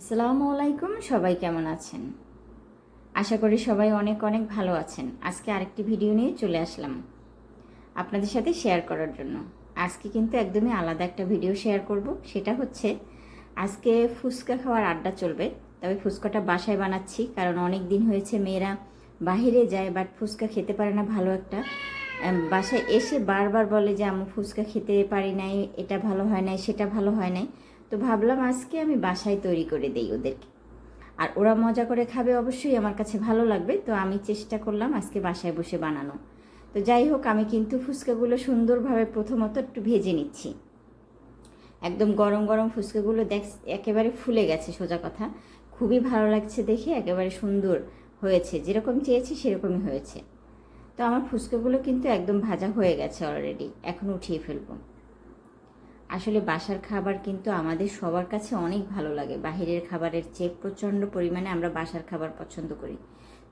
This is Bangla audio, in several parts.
আসসালামু আলাইকুম, সবাই কেমন আছেন? আশা করি সবাই অনেক অনেক ভালো আছেন। আজকে আরেকটি ভিডিও নিয়ে চলে আসলাম আপনাদের সাথে শেয়ার করার জন্য। আজকে কিন্তু একদমই আলাদা একটা ভিডিও শেয়ার করব। সেটা হচ্ছে, আজকে ফুচকা খাওয়ার আড্ডা চলবে, তবে ফুচকাটা বাসায় বানাচ্ছি, কারণ অনেক দিন হয়েছে মেয়েরা বাহিরে যায় বাট ফুচকা খেতে পারে না ভালো একটা। বাসায় এসে বারবার বলে যে আমি ফুচকা খেতে পারি নাই, এটা ভালো হয় নাই, সেটা ভালো হয় নাই। তো ভাবলাম আজকে আমি বাসায় তৈরি করে দেই ওদেরকে। আর ওরা মজা করে খাবে অবশ্যই, আমার কাছে ভালো লাগবে, তো আমি চেষ্টা করলাম আজকে বাসায় বসে বানানো। তো যাই হোক, আমি কিন্তু ফুচকাগুলো সুন্দরভাবে প্রথমত একটু ভেজে নিচ্ছি। একদম গরম গরম ফুচকাগুলো দেখ, একেবারে ফুলে গেছে, সোজা কথা। খুবই ভালো লাগছে দেখে, একেবারে সুন্দর হয়েছে। যেরকম চেয়েছি, সেরকমই হয়েছে। তো আমার ফুচকাগুলো কিন্তু একদম ভাজা হয়ে গেছে অলরেডি এখন উঠিয়ে ফেলব। আসলে বাসার খাবার কিন্তু আমাদের সবার কাছে অনেক ভালো লাগে। বাহিরের খাবারের চেয়ে প্রচণ্ড পরিমাণে আমরা বাসার খাবার পছন্দ করি।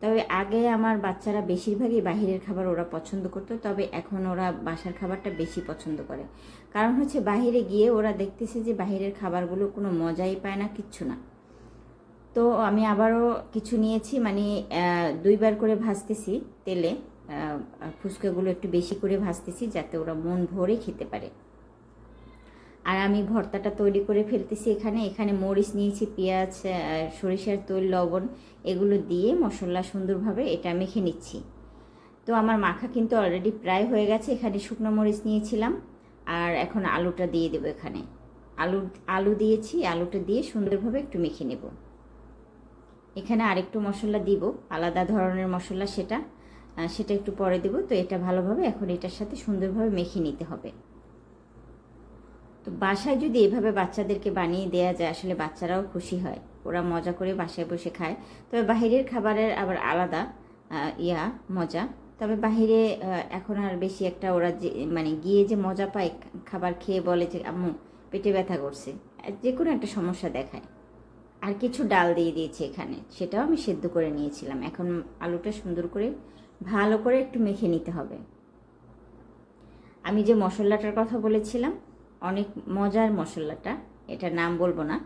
তবে আগে আমার বাচ্চারা বেশিরভাগই বাহিরের খাবার ওরা পছন্দ করতো, তবে এখন ওরা বাসার খাবারটা বেশি পছন্দ করে। কারণ হচ্ছে বাহিরে গিয়ে ওরা দেখতেছে যে বাহিরের খাবারগুলো কোনো মজাই পায় না, কিচ্ছু না। তো আমি আবারও কিছু নিয়েছি মানে দুইবার করে ভাজতেছি তেলে। ফুচকাগুলো একটু বেশি করে ভাজতেছি যাতে ওরা মন ভরে খেতে পারে। আমি ভর্তাটা তৈরি করে ফেলতেছি এখানে। এখানে মরিচ নিয়েছি, পেঁয়াজ সরিষার তৈল, লবণ, এগুলো দিয়ে মশলা সুন্দরভাবে এটা মেখে নিচ্ছি। তো আমার মাখা কিন্তু অলরেডি প্রায় হয়ে গেছে, এখানে শুকনো মরিচ নিয়েছিলাম আর এখন আলুটা দিয়ে দেবো এখানে। আলু আলু দিয়েছি, আলুটা দিয়ে সুন্দরভাবে একটু মেখে নেব। এখানে আরেকটু মশলা দিব, আলাদা ধরনের মশলা সেটা সেটা একটু পরে দেব। তো এটা ভালোভাবে এখন এটার সাথে সুন্দরভাবে মেখে নিতে হবে। তো বাসায় যদি এভাবে বাচ্চাদেরকে বানিয়ে দেওয়া যায়, আসলে বাচ্চারাও খুশি হয়। ওরা মজা করে বাসায় বসে খায়। তবে বাহিরের খাবারের আবার আলাদা ইয়া, মজা। তবে বাহিরে এখন আর বেশি একটা ওরা যে মানে গিয়ে যে মজা পায়, খাবার খেয়ে বলে যে, আম্মু, পেটে ব্যথা করছে। যে কোনো একটা সমস্যা দেখায়। আর কিছু ডাল দিয়ে দিয়েছি এখানে, সেটাও আমি সেদ্ধ করে নিয়েছিলাম। এখন আলুটা সুন্দর করে, ভালো করে একটু মেখে নিতে হবে। আমি যে মশলাটার কথা বলেছিলাম অনেক মজার মশলাটা এটা নাম বলব না।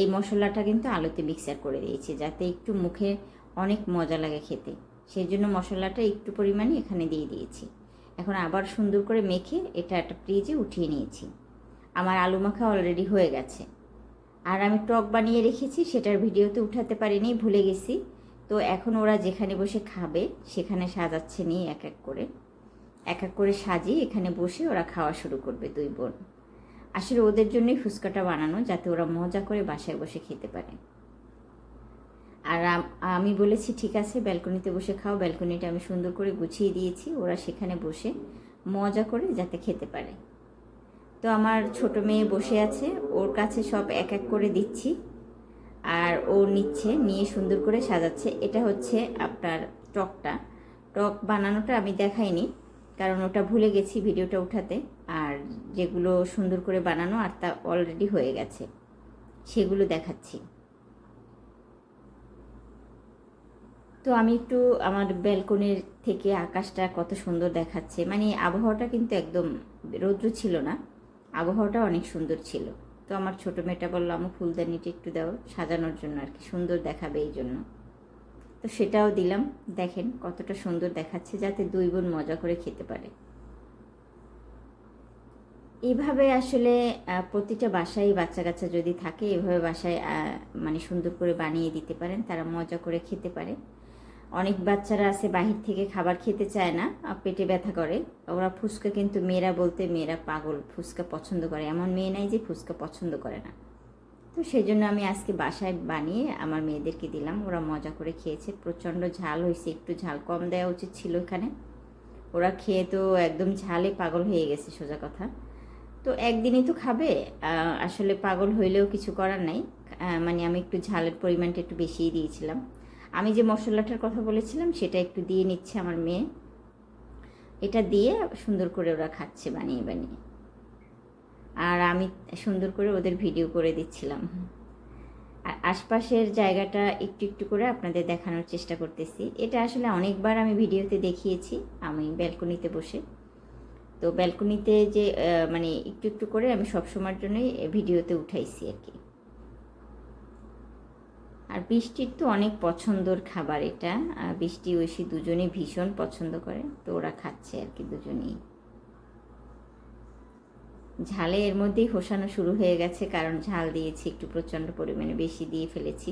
এই মশলাটা কিন্তু আলুতে মিক্সার করে দিয়েছি, যাতে একটু মুখে অনেক মজা লাগে খেতে। সেই জন্য মশলাটা একটু পরিমাণে এখানে দিয়ে দিয়েছি। এখন আবার সুন্দর করে মেখে এটা একটা ফ্রিজে উঠিয়ে নিয়েছি। আমার আলু মাখা অলরেডি হয়ে গেছে। আর আমি টক বানিয়ে রেখেছি, সেটার ভিডিওতে উঠাতে পারিনি, ভুলে গেছি। তো এখন ওরা যেখানে বসে খাবে, সেখানে সাজাচ্ছে নিয়ে এক এক করে। এক এক করে সাজিয়ে এখানে বসে ওরা খাওয়া শুরু করবে দুই বোন। আসলে ওদের জন্যই ফুচকাটা বানানো, যাতে ওরা মজা করে বাসায় বসে খেতে পারে। আর আমি বলেছি, ঠিক আছে, ব্যালকনিতে বসে খাও। ব্যালকনিটা আমি সুন্দর করে গুছিয়ে দিয়েছি, ওরা সেখানে বসে মজা করে যাতে খেতে পারে। তো আমার ছোট মেয়ে বসে আছে, ওর কাছে সব এক এক করে দিচ্ছি, আর ও নিচ্ছে, নিয়ে সুন্দর করে সাজাচ্ছে। এটা হচ্ছে আপনার টকটা। টক বানানোটা আমি দেখাইনি, কারণ ওটা ভুলে গেছি ভিডিওটা উঠাতে। আর যেগুলো সুন্দর করে বানানো আর তা অলরেডি হয়ে গেছে। সেগুলো দেখাচ্ছি। তো আমি একটু আমার ব্যালকনির থেকে আকাশটা কত সুন্দর দেখাচ্ছে। মানে আবহাওয়াটা কিন্তু একদম রৌদ্র ছিল না, আবহাওয়াটা অনেক সুন্দর ছিল। তো আমার ছোটো মেয়েটা বলল, আমি, ফুলদানিটা একটু দাও, সাজানোর জন্য আর কি, সুন্দর দেখাবে এই জন্য। তো সেটাও দিলাম। দেখেন কতটা সুন্দর দেখাচ্ছে, যাতে দুই বোন মজা করে খেতে পারে। এইভাবে আসলে প্রতিটা বাসায় বাচ্চা কাচ্চা যদি থাকে, এভাবে বাসায় মানে সুন্দর করে বানিয়ে দিতে পারেন। তারা মজা করে খেতে পারে। অনেক বাচ্চারা আছে বাহির থেকে খাবার খেতে চায় না পেটে ব্যথা করে। ওরা ফুচকা কিন্তু মেয়েরা বলতে মেয়েরা পাগল, ফুচকা পছন্দ করে। এমন মেয়ে নাই যে ফুচকা পছন্দ করে না। তো সেই জন্য আমি আজকে বাসায় বানিয়ে আমার মেয়েদেরকে দিলাম। ওরা মজা করে খেয়েছে। প্রচণ্ড ঝাল হয়েছে, একটু ঝাল কম দেওয়া উচিত ছিল এখানে ওরা খেয়ে তো একদম ঝালে পাগল হয়ে গেছে, সোজা কথা। তো একদিনই তো খাবে। আসলে পাগল হইলেও কিছু করার নাই। মানে আমি একটু ঝালের পরিমাণটা একটু বেশিই দিয়েছিলাম। আমি যে মশলাটার কথা বলেছিলাম, সেটা একটু দিয়ে নিচ্ছে আমার মেয়ে। এটা দিয়ে সুন্দর করে ওরা খাচ্ছে বানিয়ে বানিয়ে। আর আমি সুন্দর করে ওদের ভিডিও করে দিচ্ছিলাম। আর আশপাশের জায়গাটা একটু একটু করে আপনাদের দেখানোর চেষ্টা করতেছি। এটা আসলে অনেকবার আমি ভিডিওতে দেখিয়েছি, আমি ব্যালকনিতে বসে। তো ব্যালকনিতে যে মানে একটু একটু করে আমি সবসময়ের জন্যই ভিডিওতে উঠাইছি আর কি। আর বৃষ্টির তো অনেক পছন্দর খাবার এটা। বৃষ্টি ঐশী দুজনেই ভীষণ পছন্দ করে, তো ওরা খাচ্ছে আর কি দুজনেই। ঝালে এর মধ্যেই হোসানো শুরু হয়ে গেছে, কারণ ঝাল দিয়েছি একটু প্রচণ্ড পরিমাণে, বেশি দিয়ে ফেলেছি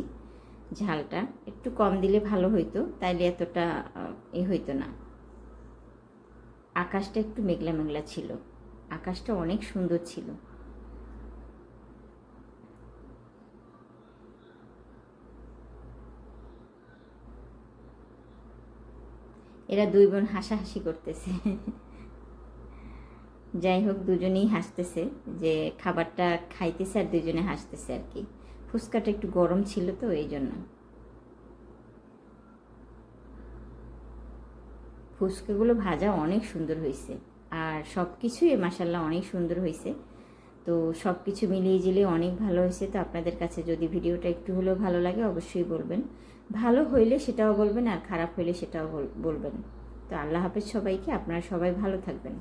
ঝালটা। একটু কম দিলে ভালো হইতো, তাইলে এতটা এ হইতো না। আকাশটা একটু মেঘলা মেঘলা ছিল। আকাশটা অনেক সুন্দর ছিল। এরা দুই বোন হাসাহাসি করতেছে। যাই হোক, দুজনেই হাসতেছে যে খাবারটা খাইতেছে আর দুজনে হাসতেছে আর কি। ফুচকাটা একটু গরম ছিল তো, এই জন্য। ফুচকাগুলো ভাজা অনেক সুন্দর হয়েছে। আর সব কিছুই মাসাল্লাহ অনেক সুন্দর হয়েছে। তো সব কিছু মিলিয়ে জিলিয়ে অনেক ভালো হয়েছে। তো আপনাদের কাছে যদি ভিডিওটা একটু হলেও ভালো লাগে, অবশ্যই বলবেন। ভালো হইলে সেটাও বলবেন আর খারাপ হইলে সেটাও বলবেন। তো আল্লাহ হাফেজ সবাইকে। আপনারা সবাই ভালো থাকবেন।